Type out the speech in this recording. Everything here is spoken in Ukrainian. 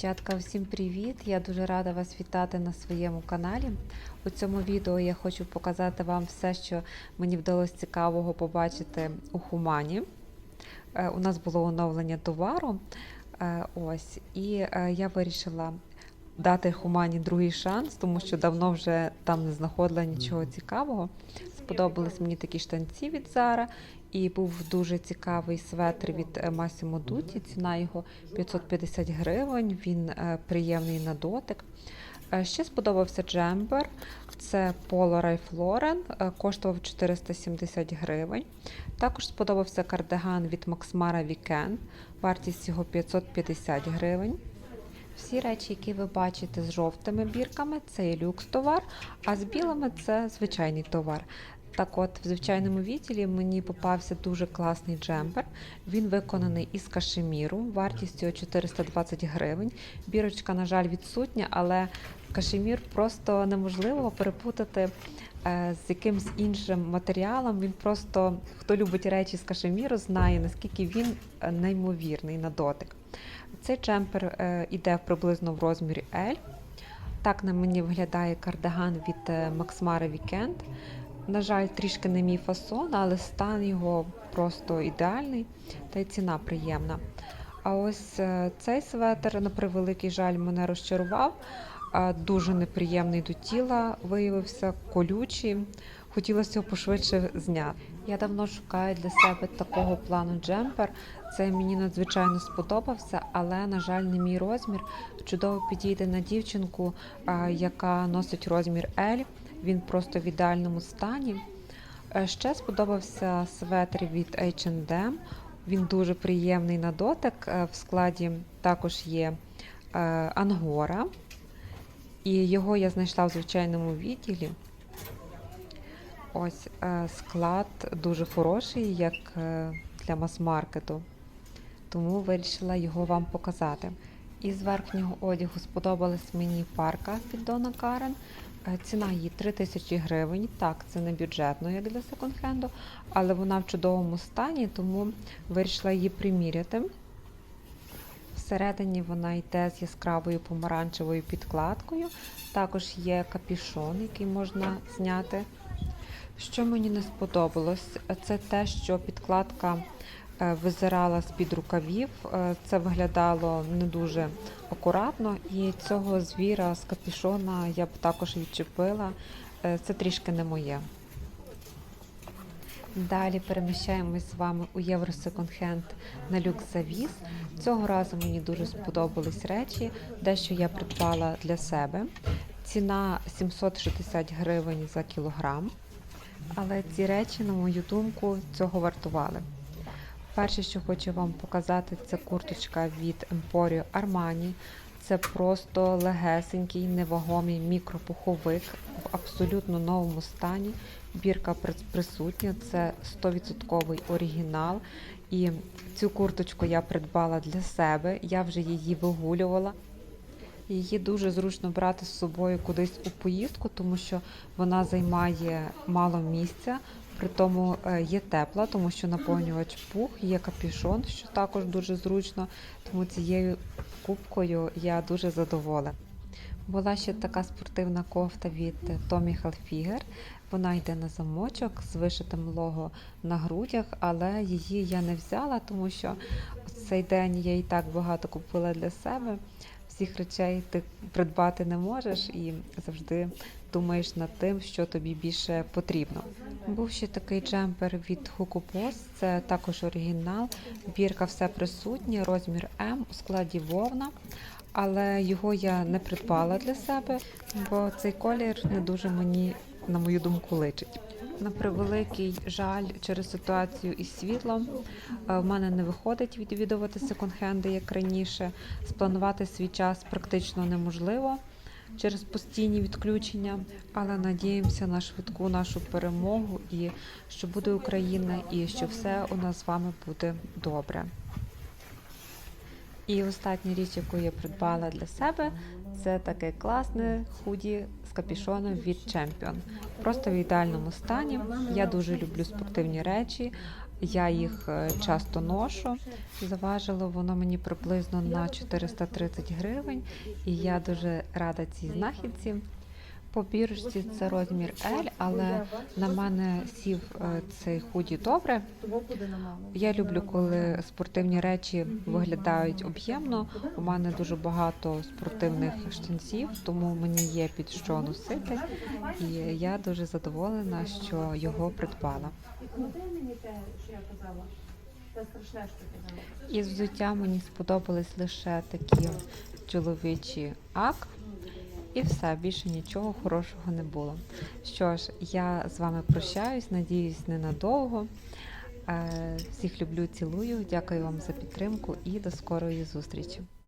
Дівчатка, всім привіт! Я дуже рада вас вітати на своєму каналі. У цьому відео я хочу показати вам все, що мені вдалося цікавого побачити у Хумані. Е, У нас було оновлення товару. е, Ось, і е, я вирішила дати Хумані другий шанс, тому що давно вже там не знаходила нічого цікавого. Сподобались мені такі штанці від Zara. І був дуже цікавий светр від е, Massimo Dutti. Ціна його 550 гривень. Він е, приємний на дотик. Е, Ще сподобався джембер. Це Polo Ralph Lauren, коштував 470 гривень. Також сподобався кардиган від Maxmara Weekend, вартість його 550 гривень. Всі речі, які ви бачите з жовтими бірками, це є люкс товар, а з білими це звичайний товар. Так от, в звичайному відділі мені попався дуже класний джемпер. Він виконаний із кашеміру, вартістю 420 гривень. Бірочка, на жаль, відсутня, але кашемір просто неможливо перепутати е, з якимсь іншим матеріалом. Він просто, хто любить речі з кашеміру, знає, наскільки він е, неймовірний на дотик. Цей джемпер е, іде приблизно в розмірі L. Так на мені виглядає кардиган від Maxmara Weekend. На жаль, трішки не мій фасон, але стан його просто ідеальний та й ціна приємна. А ось е, цей светр, на превеликий жаль, мене розчарував. Дуже неприємний до тіла виявився, колючий. Хотілося його пошвидше зняти. Я давно шукаю для себе такого плану джемпер. Це мені надзвичайно сподобався, але, на жаль, не мій розмір. Чудово підійде на дівчинку, яка носить розмір L. Він просто в ідеальному стані. Е, Ще сподобався светр від H&M. Він дуже приємний на дотик. Е, В складі також є е, ангора. І його я знайшла в звичайному відділі. Ось склад дуже хороший, як для мас-маркету. Тому вирішила його вам показати. Із верхнього одягу сподобалась мені парка від Дона Карен. Е, Ціна її 3000 гривень. Так, це не бюджетно, як для секонд-хенду, але вона в чудовому стані, тому вирішила її приміряти. Всередині вона йде з яскравою помаранчевою підкладкою. Також є капішон, який можна зняти. Що мені не сподобалось, це те, що підкладка визирала з-під рукавів. Е, Це виглядало не дуже акуратно, і цього звіра з капішона я б також відчепила. Е, Це трішки не моє. Далі переміщаємось з вами у Євро Секонд-хенд на люкс завіс. Цього разу мені дуже сподобались речі, дещо я придбала для себе. Ціна 760 гривень за кілограм. Але ці речі, на мою думку, цього вартували. Перше, що хочу вам показати, це курточка від Emporio Armani. Це просто легесенький, невагомий мікропуховик в абсолютно новому стані. Бірка присутня, це 100% оригінал. І цю курточку я придбала для себе. Я вже її вигулювала. Її дуже зручно брати з собою кудись у поїздку, тому що вона займає мало місця, при тому е, є тепла, тому що наповнювач пух, є капюшон, що також дуже зручно. Тому цією кубкою я дуже задоволена. Була ще така спортивна кофта від Tommy Hilfiger. Вона йде на замочок з вишитим лого на грудях, але її я не взяла, тому що цей день я і так багато купила для себе. Всіх речей ти придбати не можеш і завжди думаєш над тим, що тобі більше потрібно. Був ще такий джемпер від Hugo Boss, це також оригінал. Бірка все присутня, розмір М у складі вовна, але його я не придбала для себе, бо цей колір не дуже мені, на мою думку, личить. На превеликий жаль, через ситуацію із світлом е, в мене не виходить відвідувати секонд-хенди, як раніше. Спланувати свій час практично неможливо через постійні відключення, але надіємося на швидку нашу перемогу і що буде Україна, і що все у нас з вами буде добре. І остання річ, яку я придбала для себе, це таке класне худі з капішоном від Champion. Просто в ідеальному стані. Я дуже люблю спортивні речі. Я їх е, часто ношу. Заважило воно мені приблизно на 430 гривень, і я дуже рада цій знахідці. По бірочці це розмір L, але на мене сів е, цей худі добре. Я люблю, коли спортивні речі виглядають об'ємно. У мене дуже багато спортивних штанців, тому мені є під що носити. І я дуже задоволена, що його придбала. Із взуття мені сподобались лише такі чоловічі ак. І все, більше нічого хорошого не було. Що ж, я з вами прощаюсь, надіюсь, ненадовго. Е, Всіх люблю, цілую. Дякую вам за підтримку і до скорої зустрічі.